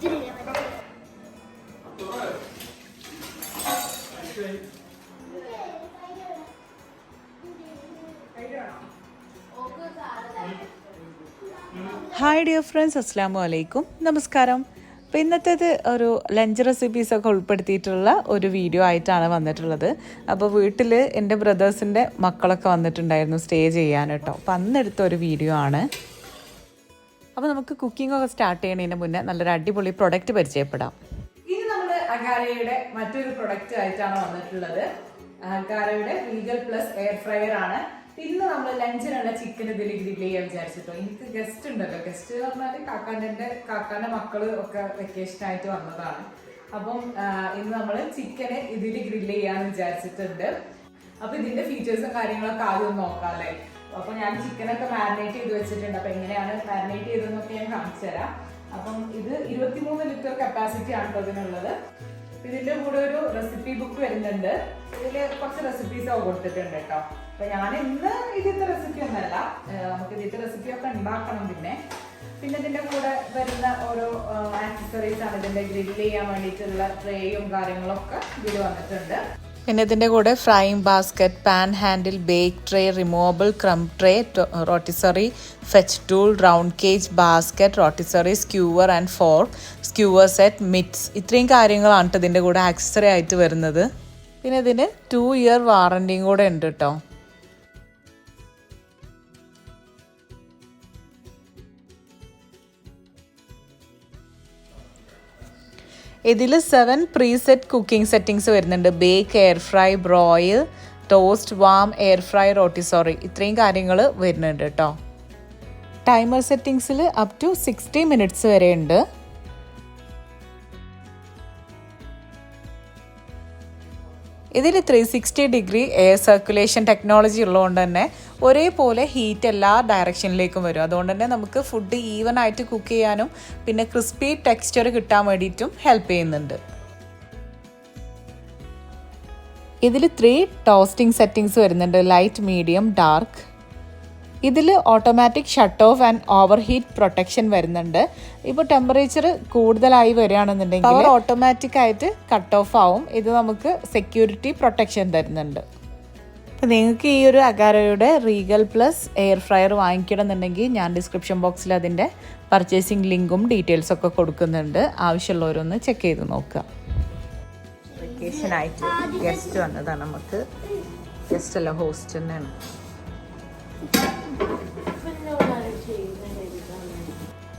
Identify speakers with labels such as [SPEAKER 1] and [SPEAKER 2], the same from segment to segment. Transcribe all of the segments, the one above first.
[SPEAKER 1] Hi dear friends അസ്സാം വലൈക്കും നമസ്കാരം. അപ്പോൾ ഇന്നത്തേത് ഒരു ലഞ്ച് റെസിപ്പീസ് ഒക്കെ ഉൾപ്പെടുത്തിയിട്ടുള്ള ഒരു വീഡിയോ ആയിട്ടാണ് വന്നിട്ടുള്ളത്. അപ്പോൾ വീട്ടിൽ എന്റെ ബ്രദേഴ്സിന്റെ മക്കളൊക്കെ വന്നിട്ടുണ്ടായിരുന്നു സ്റ്റേ ചെയ്യാൻ കേട്ടോ. അപ്പോൾ അന്നെടുത്ത ഒരു വീഡിയോ ആണ്. അപ്പോൾ നമുക്ക് കുക്കിംഗ് ഒക്കെ സ്റ്റാർട്ട് ചെയ്യണതിന് മുന്നേ നല്ലൊരു അടിപൊളി പ്രൊഡക്റ്റ് പരിചയപ്പെടാം. ഇനി നമ്മൾ അഗാരയുടെ മറ്റൊരു പ്രൊഡക്റ്റ് ആയിട്ടാണ് വന്നിട്ടുള്ളത്. അഗാരയുടെ ലീഗൽ പ്ലസ് എയർ ഫ്രയർ ആണ്. ഇന്ന് നമ്മൾ ലഞ്ചിനുള്ള ചിക്കൻ ഇതിൽ ഗ്രില്ല് ചെയ്യാൻ വിചാരിച്ചിട്ടോ. എനിക്ക് ഗസ്റ്റ് ഉണ്ടല്ലോ. ഗസ്റ്റ് എന്ന് പറഞ്ഞാൽ കാക്കാന്റെ കാക്കാന്റെ മക്കൾ ഒക്കെ വെക്കേഷൻ ആയിട്ട് വന്നതാണ്. അപ്പം ഇന്ന് നമ്മൾ ചിക്കന് ഇതിൽ ഗ്രില്ല് ചെയ്യാന്ന് വിചാരിച്ചിട്ടുണ്ട്. അപ്പൊ ഇതിന്റെ ഫീച്ചേഴ്സും കാര്യങ്ങളൊക്കെ ആദ്യം നോക്കാം അല്ലേ? അപ്പൊ ഞാൻ ചിക്കനൊക്കെ മാരിനേറ്റ് ചെയ്ത് വെച്ചിട്ടുണ്ട്. അപ്പൊ എങ്ങനെയാണ് മാരിനേറ്റ് ചെയ്തതെന്നൊക്കെ ഞാൻ കാണിച്ചു തരാം. അപ്പം ഇത് ഇരുപത്തിമൂന്ന് ലിറ്റർ കപ്പാസിറ്റി ആണ് അതിനുള്ളത് ഇതിന്റെ കൂടെ ഒരു റെസിപ്പി ബുക്ക് വരുന്നുണ്ട്. ഇതിൽ കുറച്ച് റെസിപ്പീസ് കൊടുത്തിട്ടുണ്ട് കേട്ടോ. അപ്പൊ ഞാൻ ഇന്ന് ഇതിന്റെ റെസിപ്പി ഒന്നല്ല നമുക്ക് ഇതിന്റെ റെസിപ്പി ഒക്കെ ഉണ്ടാക്കണം പിന്നെ. പിന്നെ ഇതിന്റെ കൂടെ വരുന്ന ഓരോ ആക്സസറീസ് ആണ് ഇതിന്റെ ഗ്രില്ല് ചെയ്യാൻ വേണ്ടിയിട്ടുള്ള ട്രേയും കാര്യങ്ങളൊക്കെ ഇതിൽ വന്നിട്ടുണ്ട്. പിന്നെ ഇതിന്റെ കൂടെ frying basket pan handle bake tray removable crumb tray rotisserie fetch tool round cage basket rotisserie skewer and four skewer set mitts ഇത്രയും കാര്യങ്ങളാണ് കേട്ടോ ഇതിന്റെ കൂടെ ആക്സസറി ആയിട്ട് വരുന്നത്. പിന്നെ ഇതിന് ടു ഇയർ വാറണ്ടിയും കൂടെ ഉണ്ട് കേട്ടോ ഇതിൽ സെവൻ പ്രീസെറ്റ് കുക്കിംഗ് സെറ്റിങ്സ് വരുന്നുണ്ട്. Bake air fry broil toast warm air fry rotisserie ഇത്രയും കാര്യങ്ങൾ വരുന്നുണ്ട് കേട്ടോ ടൈമർ സെറ്റിങ്സിൽ അപ് ടു സിക്സ്റ്റി മിനിറ്റ്സ് വരെ ഉണ്ട്. ഇതിൽ three sixty degree air circulation technology ഉള്ളതുകൊണ്ട് തന്നെ ഒരേപോലെ ഹീറ്റ് എല്ലാ ഡയറക്ഷനിലേക്കും വരും. അതുകൊണ്ട് തന്നെ നമുക്ക് ഫുഡ് ഈവൻ ആയിട്ട് കുക്ക് ചെയ്യാനും പിന്നെ ക്രിസ്പി ടെക്സ്ചർ കിട്ടാൻ വേണ്ടിയിട്ടും ഹെൽപ്പ് ചെയ്യുന്നുണ്ട്. ഇതിൽ ത്രീ ടോസ്റ്റിംഗ് സെറ്റിങ്സ് വരുന്നുണ്ട്. ലൈറ്റ് മീഡിയം ഡാർക്ക് ഇതിൽ automatic shut off and overheat protection വരുന്നുണ്ട്. ഇപ്പോൾ ടെമ്പറേച്ചർ കൂടുതലായി വരികയാണെന്നുണ്ടെങ്കിൽ ഓട്ടോമാറ്റിക് ആയിട്ട് കട്ട് ഓഫ് ആവും. ഇത് നമുക്ക് സെക്യൂരിറ്റി പ്രൊട്ടക്ഷൻ തരുന്നുണ്ട്. അപ്പോൾ നിങ്ങൾക്ക് ഈ ഒരു അഗാരയുടെ റീഗൽ പ്ലസ് എയർ ഫ്രയർ വാങ്ങിക്കണമെന്നുണ്ടെങ്കിൽ ഞാൻ ഡിസ്ക്രിപ്ഷൻ ബോക്സിൽ അതിന്റെ പർച്ചേസിങ് ലിങ്കും ഡീറ്റെയിൽസ് ഒക്കെ കൊടുക്കുന്നുണ്ട്. ആവശ്യമുള്ളവരൊന്ന് ചെക്ക് ചെയ്ത് നോക്കുക. വെക്കേഷൻ ആയിട്ട് ഗസ്റ്റ് വന്നതാണ് നമുക്ക്. ഗസ്റ്റ് അല്ല ഹോസ്റ്റ് തന്നെയാണ്.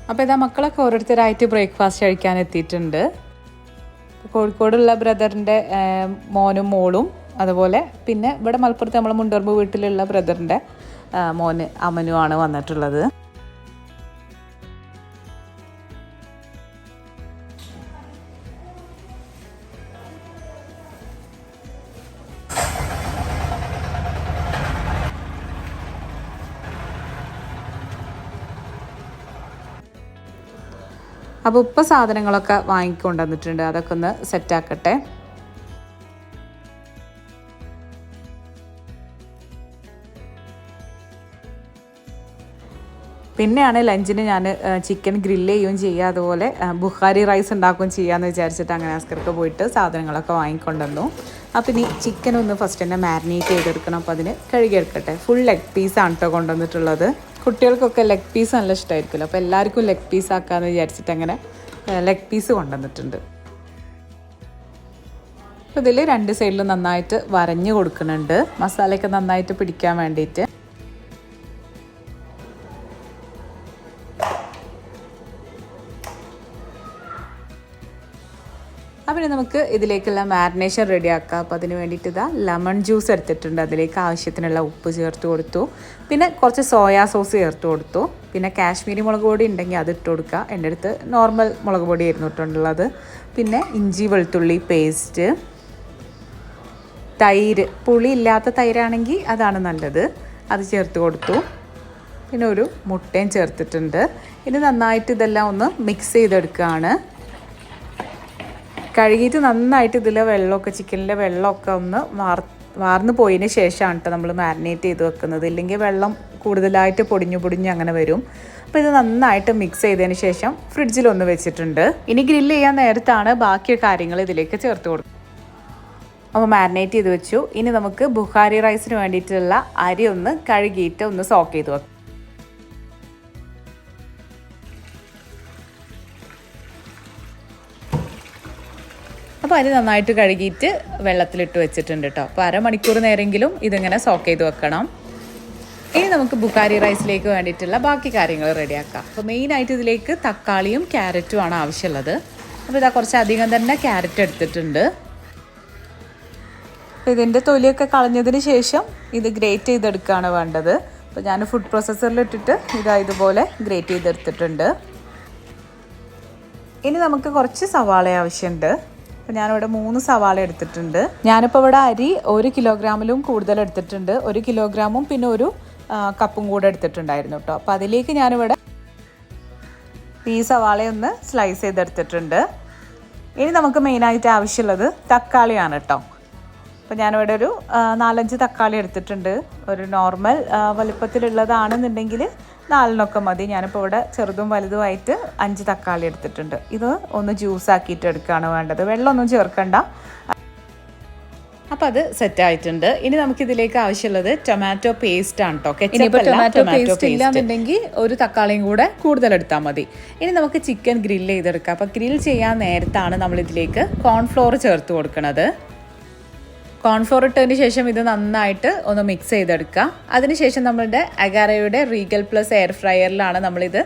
[SPEAKER 1] അപ്പോൾ ഇതാ മക്കളൊക്കെ ഓരോരുത്തരായിട്ട് ബ്രേക്ക്ഫാസ്റ്റ് കഴിക്കാൻ എത്തിയിട്ടുണ്ട്. കോഴിക്കോടുള്ള ബ്രദറിന്റെ മോനും മോളും അതുപോലെ പിന്നെ ഇവിടെ മലപ്പുറത്ത് നമ്മൾ മുണ്ടർമ്പ് വീട്ടിലുള്ള ബ്രദറിന്റെ മോന് അമനുമാണ് വന്നിട്ടുള്ളത്. അപ്പോൾ ഉപ്പ സാധനങ്ങളൊക്കെ വാങ്ങിക്കൊണ്ടുവന്നിട്ടുണ്ട്. അതൊക്കെ ഒന്ന് സെറ്റാക്കട്ടെ പിന്നെയാണ് ലഞ്ചിന് ഞാൻ ചിക്കൻ ഗ്രില്ല് ചെയ്യുകയും ചെയ്യുക. അതുപോലെ ബുഹാരി റൈസ് ഉണ്ടാക്കുകയും ചെയ്യാമെന്ന് വിചാരിച്ചിട്ട് അങ്ങനെ അസ്കർക്ക് പോയിട്ട് സാധനങ്ങളൊക്കെ വാങ്ങിക്കൊണ്ടുവന്നു. അപ്പോൾ ഇനി ചിക്കൻ ഒന്ന് ഫസ്റ്റ് തന്നെ മാരിനേറ്റ് ചെയ്തെടുക്കണം. അപ്പോൾ അതിന് കഴുകിയെടുക്കട്ടെ. ഫുൾ ലെഗ് പീസാണ് കേട്ടോ കൊണ്ടുവന്നിട്ടുള്ളത്. കുട്ടികൾക്കൊക്കെ ലെഗ് പീസ് നല്ല ഇഷ്ടമായിരിക്കുമല്ലോ അപ്പോൾ എല്ലാവർക്കും ലെഗ് പീസ് ആക്കാമെന്ന് വിചാരിച്ചിട്ട് അങ്ങനെ ലെഗ് പീസ് കൊണ്ടുവന്നിട്ടുണ്ട്. ഇതിൽ രണ്ട് സൈഡിലും നന്നായിട്ട് വരഞ്ഞു കൊടുക്കുന്നുണ്ട്. മസാലയൊക്കെ നന്നായിട്ട് പിടിക്കാൻ വേണ്ടിയിട്ട്. അപ്പം നമുക്ക് ഇതിലേക്കുള്ള മാരിനേഷൻ റെഡിയാക്കാം അപ്പോൾ അതിന് വേണ്ടിയിട്ട് ഇതാ ലെമൺ ജ്യൂസ് എടുത്തിട്ടുണ്ട്. അതിലേക്ക് ആവശ്യത്തിനുള്ള ഉപ്പ് ചേർത്ത് കൊടുത്തു. പിന്നെ കുറച്ച് സോയാ സോസ് ചേർത്ത് കൊടുത്തു. പിന്നെ കാശ്മീരി മുളക് പൊടി ഉണ്ടെങ്കിൽ അത് ഇട്ട് കൊടുക്കുക. എന്റെ അടുത്ത് നോർമൽ മുളക് പൊടി ആയിരുന്നു ഇട്ടുള്ളത് പിന്നെ ഇഞ്ചി വെളുത്തുള്ളി പേസ്റ്റ് തൈര്. പുളി ഇല്ലാത്ത തൈരാണെങ്കിൽ അതാണ് നല്ലത്. അത് ചേർത്ത് കൊടുത്തു. പിന്നെ ഒരു മുട്ടയും ചേർത്തിട്ടുണ്ട്. ഇനി നന്നായിട്ട് ഇതെല്ലാം ഒന്ന് മിക്സ് ചെയ്തെടുക്കുകയാണ്. കഴുകിയിട്ട് നന്നായിട്ട് ഇതിലെ വെള്ളമൊക്കെ ചിക്കനിലെ വെള്ളമൊക്കെ ഒന്ന് വാർ വാർന്ന് പോയതിന് ശേഷമാണ് കേട്ടോ നമ്മൾ മാരിനേറ്റ് ചെയ്ത് വെക്കുന്നത്. ഇല്ലെങ്കിൽ വെള്ളം കൂടുതലായിട്ട് പൊടിഞ്ഞു പൊടിഞ്ഞ് അങ്ങനെ വരും. അപ്പോൾ ഇത് നന്നായിട്ട് മിക്സ് ചെയ്തതിന് ശേഷം ഫ്രിഡ്ജിൽ ഒന്ന് വെച്ചിട്ടുണ്ട്. ഇനി ഗ്രില്ല് ചെയ്യാൻ നേരത്താണ് ബാക്കി കാര്യങ്ങൾ ഇതിലേക്ക് ചേർത്ത് കൊടുക്കും അപ്പോൾ മാരിനേറ്റ് ചെയ്ത് വെച്ചു. ഇനി നമുക്ക് ബുഹാരി റൈസിന് വേണ്ടിയിട്ടുള്ള അരി ഒന്ന് കഴുകിയിട്ട് ഒന്ന് സോക്ക് ചെയ്ത് വെക്കാം. അപ്പോൾ അരി നന്നായിട്ട് കഴുകിയിട്ട് വെള്ളത്തിലിട്ട് വെച്ചിട്ടുണ്ട് കേട്ടോ അപ്പോൾ അരമണിക്കൂർ നേരെങ്കിലും ഇതിങ്ങനെ സോക്ക് ചെയ്ത് വെക്കണം. ഇനി നമുക്ക് ബുക്കാരി റൈസിലേക്ക് വേണ്ടിയിട്ടുള്ള ബാക്കി കാര്യങ്ങൾ റെഡിയാക്കാം. അപ്പോൾ മെയിനായിട്ട് ഇതിലേക്ക് തക്കാളിയും ക്യാരറ്റുമാണ് ആവശ്യമുള്ളത്. അപ്പോൾ ഇതാ കുറച്ച് അധികം തന്നെ ക്യാരറ്റ് എടുത്തിട്ടുണ്ട്. ഇതിന്റെ തൊലിയൊക്കെ കളഞ്ഞതിന് ശേഷം ഇത് ഗ്രേറ്റ് ചെയ്തെടുക്കുകയാണ് വേണ്ടത്. അപ്പോൾ ഞാൻ ഫുഡ് പ്രോസസ്സറിൽ ഇട്ടിട്ട് ഇതാ ഇതുപോലെ ഗ്രേറ്റ് ചെയ്തെടുത്തിട്ടുണ്ട്. ഇനി നമുക്ക് കുറച്ച് സവാള ആവശ്യമുണ്ട്. അപ്പോൾ ഞാനിവിടെ മൂന്ന് സവാള എടുത്തിട്ടുണ്ട്. ഞാനിപ്പോൾ ഇവിടെ അരി ഒരു കിലോഗ്രാമിലും കൂടുതൽ എടുത്തിട്ടുണ്ട്. ഒരു കിലോഗ്രാമും പിന്നെ ഒരു കപ്പും കൂടെ എടുത്തിട്ടുണ്ടായിരുന്നു കേട്ടോ. അപ്പോൾ അതിലേക്ക് ഞാനിവിടെ ഈ സവാളയൊന്ന് സ്ലൈസ് ചെയ്തെടുത്തിട്ടുണ്ട്. ഇനി നമുക്ക് മെയിനായിട്ട് ആവശ്യമുള്ളത് തക്കാളിയാണ് കേട്ടോ. അപ്പോൾ ഞാനിവിടെ ഒരു നാലഞ്ച് തക്കാളി എടുത്തിട്ടുണ്ട്. ഒരു നോർമൽ വലിപ്പത്തിലുള്ളതാണെന്നുണ്ടെങ്കിൽ നാലിനൊക്കെ മതി. ഞാനിപ്പോൾ ഇവിടെ ചെറുതും വലുതുമായിട്ട് അഞ്ച് തക്കാളി എടുത്തിട്ടുണ്ട്. ഇത് ഒന്ന് ജ്യൂസ് ആക്കിയിട്ട് എടുക്കുകയാണ് വേണ്ടത്. വെള്ളമൊന്നും ചേർക്കണ്ട. അപ്പം അത് സെറ്റ് ആയിട്ടുണ്ട്. ഇനി നമുക്ക് ഇതിലേക്ക് ആവശ്യമുള്ളത് ടൊമാറ്റോ പേസ്റ്റ് ആണ് കേട്ടോ
[SPEAKER 2] ടൊമാറ്റോ പേസ്റ്റ്
[SPEAKER 1] ഇല്ലാന്നുണ്ടെങ്കിൽ ഒരു തക്കാളിയും കൂടെ കൂടുതൽ എടുത്താൽ മതി. ഇനി നമുക്ക് ചിക്കൻ ഗ്രില്ല് ചെയ്തെടുക്കാം. അപ്പം ഗ്രിൽ ചെയ്യാൻ നേരത്താണ് നമ്മൾ ഇതിലേക്ക് കോൺഫ്ലോർ ചേർത്ത് കൊടുക്കുന്നത് കോൺഫ്ലോർ ഇട്ടതിന് ശേഷം ഇത് നന്നായിട്ട് ഒന്ന് മിക്സ് ചെയ്തെടുക്കുക. അതിനുശേഷം നമ്മളുടെ അഗാരയുടെ റീഗൽ പ്ലസ് എയർ ഫ്രയറിലാണ് നമ്മളിത്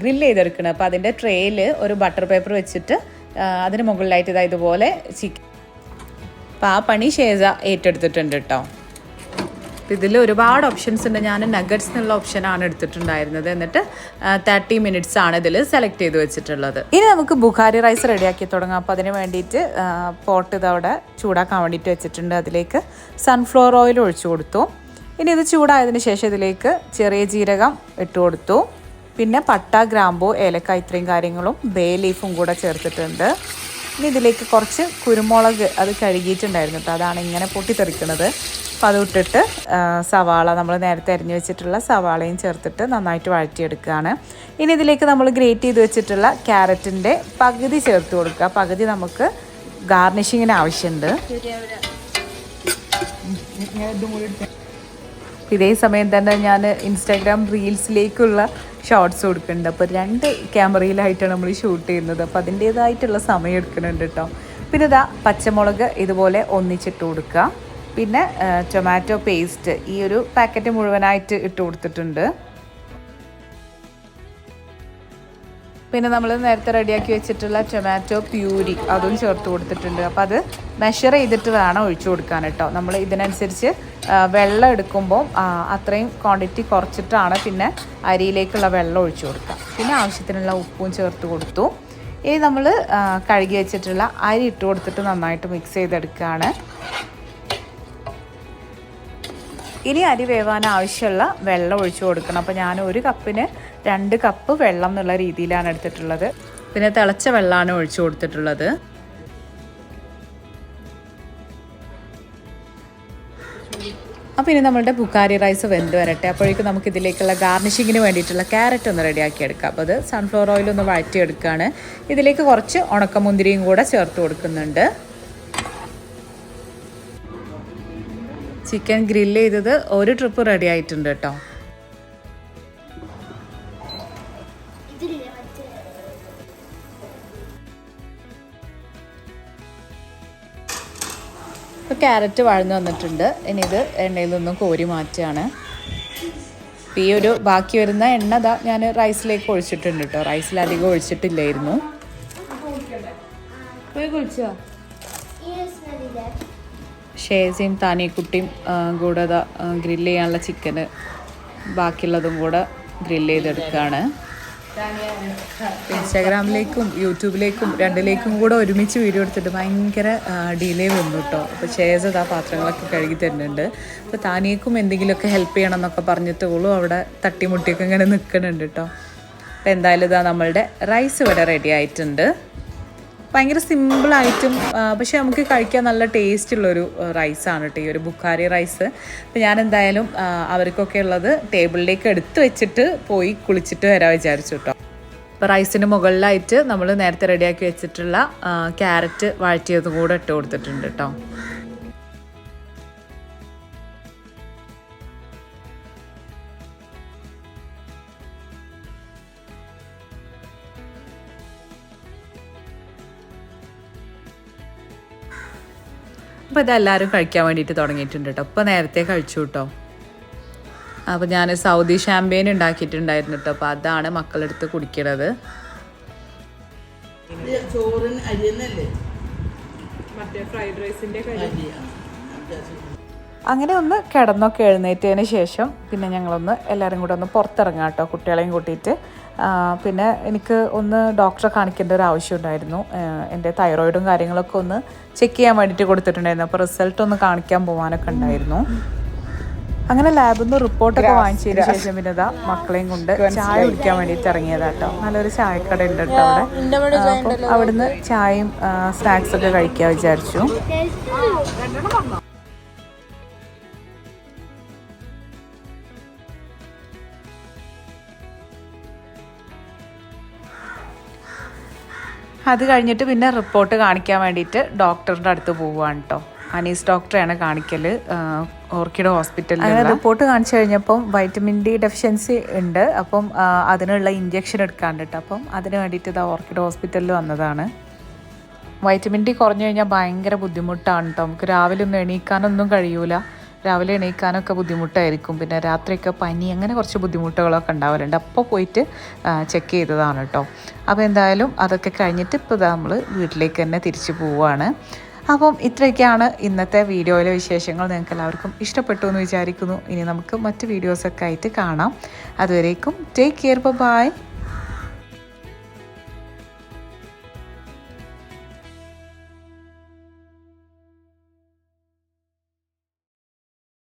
[SPEAKER 1] ഗ്രില്ല് ചെയ്തെടുക്കുന്നത്. അപ്പോൾ അതിന്റെ ട്രേയിൽ ഒരു ബട്ടർ പേപ്പർ വെച്ചിട്ട് അതിന് മുകളിലായിട്ട് ഇതാ ഇതുപോലെ ചിക്കൻ അപ്പോൾ ആ പണി ഷേസ ഏറ്റെടുത്തിട്ടുണ്ട് കേട്ടോ ഇതിൽ ഒരുപാട് ഓപ്ഷൻസ് ഉണ്ട്. ഞാൻ നഗറ്റ്സ് എന്നുള്ള ഓപ്ഷൻ ആണ് എടുത്തിട്ടുണ്ടായിരുന്നത്. എന്നിട്ട് തേർട്ടി മിനിറ്റ്സ് ആണ് ഇതിൽ സെലക്ട് ചെയ്ത് വെച്ചിട്ടുള്ളത്. ഇനി നമുക്ക് ബുഖാരി റൈസ് റെഡിയാക്കി തുടങ്ങാം. അപ്പോൾ അതിന് വേണ്ടിയിട്ട് പോട്ട് ഇതവിടെ ചൂടാക്കാൻ വേണ്ടിയിട്ട് വെച്ചിട്ടുണ്ട്. അതിലേക്ക് സൺഫ്ലവർ ഓയിൽ ഒഴിച്ചു കൊടുത്തു. ഇനി ഇത് ചൂടായതിന് ശേഷം ഇതിലേക്ക് ചെറിയ ജീരകം ഇട്ട് കൊടുത്തു. പിന്നെ പട്ട ഗ്രാമ്പു ഏലക്ക ഇത്രയും കാര്യങ്ങളും ബേ ലീഫും കൂടെ ചേർത്തിട്ടുണ്ട്. ഇനി ഇതിലേക്ക് കുറച്ച് കുരുമുളക് അത് കഴുകിയിട്ടുണ്ടായിരുന്നു. കേട്ടോ അതാണ് ഇങ്ങനെ പൊട്ടിത്തെറിക്കുന്നത് അപ്പോൾ അത് ഇട്ടിട്ട് സവാള നമ്മൾ നേരത്തെ അരിഞ്ഞു വെച്ചിട്ടുള്ള സവാളയും ചേർത്തിട്ട് നന്നായിട്ട് വഴറ്റിയെടുക്കുകയാണ്. ഇനി ഇതിലേക്ക് നമ്മൾ ഗ്രേറ്റ് ചെയ്ത് വെച്ചിട്ടുള്ള ക്യാരറ്റിന്റെ പകുതി ചേർത്ത് കൊടുക്കുക. പകുതി നമുക്ക് ഗാർണിഷിങ്ങിന് ആവശ്യമുണ്ട്. ഇതേ സമയം തന്നെ ഞാൻ ഇൻസ്റ്റാഗ്രാം റീൽസിലേക്കുള്ള ഷോർട്സ് കൊടുക്കുന്നുണ്ട്. അപ്പോൾ രണ്ട് ക്യാമറയിലായിട്ടാണ് നമ്മൾ ഷൂട്ട് ചെയ്യുന്നത്. അപ്പോൾ അതിന്റേതായിട്ടുള്ള സമയം എടുക്കുന്നുണ്ട് കേട്ടോ പിന്നെ ഇതാ പച്ചമുളക് ഇതുപോലെ ഒന്നിച്ചിട്ട് കൊടുക്കുക. പിന്നെ ടൊമാറ്റോ പേസ്റ്റ് ഈ ഒരു പാക്കറ്റ് മുഴുവനായിട്ട് ഇട്ട് കൊടുത്തിട്ടുണ്ട്. പിന്നെ നമ്മൾ നേരത്തെ റെഡിയാക്കി വെച്ചിട്ടുള്ള ടൊമാറ്റോ പ്യൂരി അതും ചേർത്ത് കൊടുത്തിട്ടുണ്ട്. അപ്പോൾ അത് മെഷർ ചെയ്തിട്ട് വേണം ഒഴിച്ചു കൊടുക്കാൻ കേട്ടോ. നമ്മൾ ഇതിനനുസരിച്ച് വെള്ളം എടുക്കുമ്പോൾ അത്രയും ക്വാണ്ടിറ്റി കുറച്ചിട്ടാണ് പിന്നെ അരിയിലേക്കുള്ള വെള്ളം ഒഴിച്ചു കൊടുക്കുക. പിന്നെ ആവശ്യത്തിനുള്ള ഉപ്പും ചേർത്ത് കൊടുത്തു. ഇനി നമ്മൾ കഴുകി വെച്ചിട്ടുള്ള അരി ഇട്ട് കൊടുത്തിട്ട് നന്നായിട്ട് മിക്സ് ചെയ്തെടുക്കുകയാണ്. ഇനി അരി വേവാൻ ആവശ്യമുള്ള വെള്ളം ഒഴിച്ചു കൊടുക്കണം. അപ്പോൾ ഞാൻ ഒരു കപ്പിന് രണ്ട് കപ്പ് വെള്ളം എന്നുള്ള രീതിയിലാണ് എടുത്തിട്ടുള്ളത്. പിന്നെ തിളച്ച വെള്ളമാണ് ഒഴിച്ചു കൊടുത്തിട്ടുള്ളത്. അപ്പോൾ ഇനി നമ്മളുടെ ബുക്കാരി റൈസ് വെന്ത് വരട്ടെ. അപ്പോഴേക്കും നമുക്ക് ഇതിലേക്കുള്ള ഗാർണിഷിങ്ങിന് വേണ്ടിയിട്ടുള്ള ക്യാരറ്റ് ഒന്ന് റെഡിയാക്കി എടുക്കാം. അപ്പോൾ അത് സൺഫ്ലവർ ഓയിൽ ഒന്ന് വഴറ്റിയെടുക്കുകയാണ് ഇതിലേക്ക് കുറച്ച് ഉണക്കമുന്തിരിയും കൂടെ ചേർത്ത് കൊടുക്കുന്നുണ്ട്. ചിക്കൻ ഗ്രില്ല് ചെയ്തത് ഒരു ട്രിപ്പ് റെഡി ആയിട്ടുണ്ട് കേട്ടോ. ഇപ്പോൾ ക്യാരറ്റ് വഴന്നു വന്നിട്ടുണ്ട്. ഇനി ഇത് എണ്ണയിൽ നിന്നും കോരി മാറ്റുകയാണ്. ഈ ഒരു ബാക്കി വരുന്ന എണ്ണ ദാ ഞാൻ റൈസിലേക്ക് ഒഴിച്ചിട്ടുണ്ട് കേട്ടോ. റൈസിൽ അധികം ഒഴിച്ചിട്ടില്ലായിരുന്നു.
[SPEAKER 2] പോയി കുളിച്ചോ?
[SPEAKER 1] ഷേസയും താനിക്കുട്ടിയും കൂടെ ഗ്രില്ല് ചെയ്യാനുള്ള ചിക്കന് ബാക്കിയുള്ളതും കൂടെ ഗ്രില്ല് ചെയ്തെടുക്കുകയാണ്. ഇൻസ്റ്റാഗ്രാമിലേക്കും യൂട്യൂബിലേക്കും രണ്ടിലേക്കും കൂടെ ഒരുമിച്ച് വീഡിയോ എടുത്തിട്ട് ഭയങ്കര ഡിലേ വന്നു കേട്ടോ. അപ്പോൾ ഷേസ് ആ പാത്രങ്ങളൊക്കെ കഴുകി തരുന്നുണ്ട്. അപ്പോൾ താനിയേക്കും എന്തെങ്കിലുമൊക്കെ ഹെൽപ്പ് ചെയ്യണം എന്നൊക്കെ പറഞ്ഞിട്ട് അവിടെ തട്ടിമുട്ടിയൊക്കെ ഇങ്ങനെ നിൽക്കുന്നുണ്ട് കേട്ടോ. അപ്പോൾ എന്തായാലും ഇതാ നമ്മളുടെ റൈസ് ഇവിടെ റെഡി ആയിട്ടുണ്ട്. ഭയങ്കര സിമ്പിളായിട്ടും പക്ഷെ നമുക്ക് കഴിക്കാൻ നല്ല ടേസ്റ്റ് ഉള്ളൊരു റൈസാണ് കേട്ടോ ഈ ഒരു ബുക്കാരി റൈസ് അപ്പോൾ ഞാൻ എന്തായാലും അവർക്കൊക്കെ ഉള്ളത് ടേബിളിലേക്ക് എടുത്ത് വെച്ചിട്ട് പോയി കുളിച്ചിട്ട് വരാൻ വിചാരിച്ചു കേട്ടോ അപ്പോൾ റൈസിന് മുകളിലായിട്ട് നമ്മൾ നേരത്തെ റെഡിയാക്കി വെച്ചിട്ടുള്ള ക്യാരറ്റ് വഴറ്റിയതും കൂടെ ഇട്ട് കൊടുത്തിട്ടുണ്ട് കേട്ടോ അപ്പോൾ ഇതെല്ലാവരും കഴിക്കാൻ വേണ്ടിയിട്ട് തുടങ്ങിയിട്ടുണ്ട് കേട്ടോ. ഇപ്പോൾ നേരത്തെ കഴിച്ചു കേട്ടോ. അപ്പോൾ ഞാൻ സൗദി ഷാമ്പെയിൻ ഉണ്ടാക്കിയിട്ടുണ്ടായിരുന്നു കേട്ടോ. അപ്പോൾ അതാണ് മക്കളെടുത്ത് കുടിക്കണത്.
[SPEAKER 3] ചോറിന്
[SPEAKER 2] മറ്റേ ഫ്രൈഡ്
[SPEAKER 1] അങ്ങനെ ഒന്ന് കിടന്നൊക്കെ എഴുന്നേറ്റതിന് ശേഷം പിന്നെ ഞങ്ങളൊന്ന് എല്ലാവരും കൂടെ ഒന്ന് പുറത്തിറങ്ങാം കേട്ടോ കുട്ടികളെയും കൂട്ടിയിട്ട്. പിന്നെ എനിക്ക് ഒന്ന് ഡോക്ടറെ കാണിക്കേണ്ട ഒരു ആവശ്യം ഉണ്ടായിരുന്നു. എന്റെ തൈറോയിഡും കാര്യങ്ങളൊക്കെ ഒന്ന് ചെക്ക് ചെയ്യാൻ വേണ്ടിയിട്ട് കൊടുത്തിട്ടുണ്ടായിരുന്നു. അപ്പോൾ റിസൾട്ട് ഒന്ന് കാണിക്കാൻ പോകാനൊക്കെ ഉണ്ടായിരുന്നു. അങ്ങനെ ലാബിൽ നിന്ന് റിപ്പോർട്ടൊക്കെ വാങ്ങിച്ചതിന് ശേഷം പിന്നെ ഇതാ മക്കളെയും കൊണ്ട് ചായ കുടിക്കാൻ വേണ്ടിയിട്ട് ഇറങ്ങിയതാട്ടോ നല്ലൊരു ചായക്കട ഉണ്ട് കേട്ടോ അവിടെ. അപ്പം അവിടുന്ന് ചായയും സ്നാക്സൊക്കെ കഴിക്കാൻ വിചാരിച്ചു. അത് കഴിഞ്ഞിട്ട് പിന്നെ റിപ്പോർട്ട് കാണിക്കാൻ വേണ്ടിയിട്ട് ഡോക്ടറിന്റെ അടുത്ത് പോവുകയാണ് കേട്ടോ അനീസ് ഡോക്ടറെയാണ് കാണിക്കൽ ഓർക്കിഡ് ഹോസ്പിറ്റലിൽ റിപ്പോർട്ട് കാണിച്ചു കഴിഞ്ഞപ്പം വൈറ്റമിൻ ഡി ഡെഫിഷ്യൻസി ഉണ്ട്. അപ്പം അതിനുള്ള ഇഞ്ചെക്ഷൻ എടുക്കാണ്ടിട്ട് അപ്പം അതിന് വേണ്ടിയിട്ട് ഇതാ ഓർക്കിഡ് ഹോസ്പിറ്റലിൽ വന്നതാണ്. വൈറ്റമിൻ ഡി കുറഞ്ഞു കഴിഞ്ഞാൽ ഭയങ്കര ബുദ്ധിമുട്ടാണ് കേട്ടോ നമുക്ക് രാവിലെ ഒന്നും എണീക്കാനൊന്നും കഴിയൂല. രാവിലെ എണീക്കാനൊക്കെ ബുദ്ധിമുട്ടായിരിക്കും. പിന്നെ രാത്രിയൊക്കെ പനി അങ്ങനെ കുറച്ച് ബുദ്ധിമുട്ടുകളൊക്കെ ഉണ്ടാവലുണ്ട്. അപ്പോൾ പോയിട്ട് ചെക്ക് ചെയ്തതാണ് കേട്ടോ അപ്പോൾ എന്തായാലും അതൊക്കെ കഴിഞ്ഞിട്ട് ഇപ്പോൾ നമ്മൾ വീട്ടിലേക്ക് തന്നെ തിരിച്ചു പോവുകയാണ് അപ്പം ഇത്രയൊക്കെയാണ് ഇന്നത്തെ വീഡിയോയിലെ വിശേഷങ്ങൾ. നിങ്ങൾക്ക് എല്ലാവർക്കും ഇഷ്ടപ്പെട്ടു എന്ന് വിചാരിക്കുന്നു. ഇനി നമുക്ക് മറ്റ് വീഡിയോസൊക്കെ ആയിട്ട് കാണാം. അതുവരേക്കും ടേക്ക് കെയർ ബൈ